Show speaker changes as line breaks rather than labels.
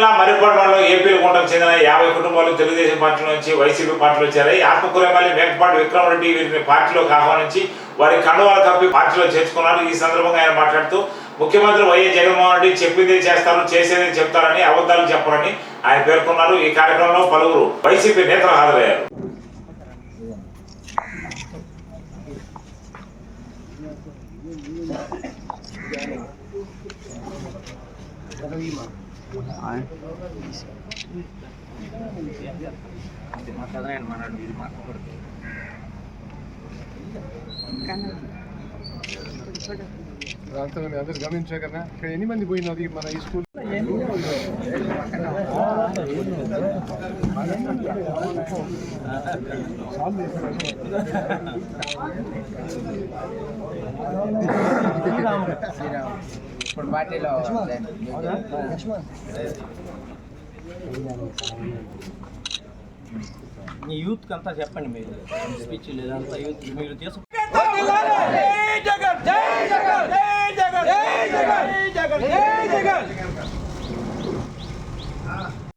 నెల్లూరు జిల్లా మరికొండలో ఏపీ గుంటకు చెందిన యాభై కుటుంబాలు తెలుగుదేశం పార్టీ నుంచి వైసీపీ పార్టీలో చేరాయి. ఆత్మకూర ఎమ్మెల్యే మేకపాటి విక్రమరెడ్డి వీరిని పార్టీలోకి ఆహ్వానించి వారి కండువాలు కప్పి పార్టీలో చేర్చుకున్నారు. ఈ సందర్భంగా ఆయన మాట్లాడుతూ ముఖ్యమంత్రి వైఎస్ జగన్మోహన్ రెడ్డి చెప్పిందే చేస్తారు చేసేదే చెప్తారని అబద్ధాలు చెప్పారని ఆయన పేర్కొన్నారు. ఈ కార్యక్రమంలో పలువురు వైసీపీ నేతలు హాజరయ్యారు.
దాంతో అందరు గమనించారు కదా ఇక్కడ ఎన్ని మంది పోయినది మన ఈ స్కూల్?
శ్రీరామ్ ఇప్పుడు పార్టీలో
మీ యూత్ అంతా చెప్పండి మీరు. స్పీచ్ లేదంతా యూత్ మీరు తీసుకు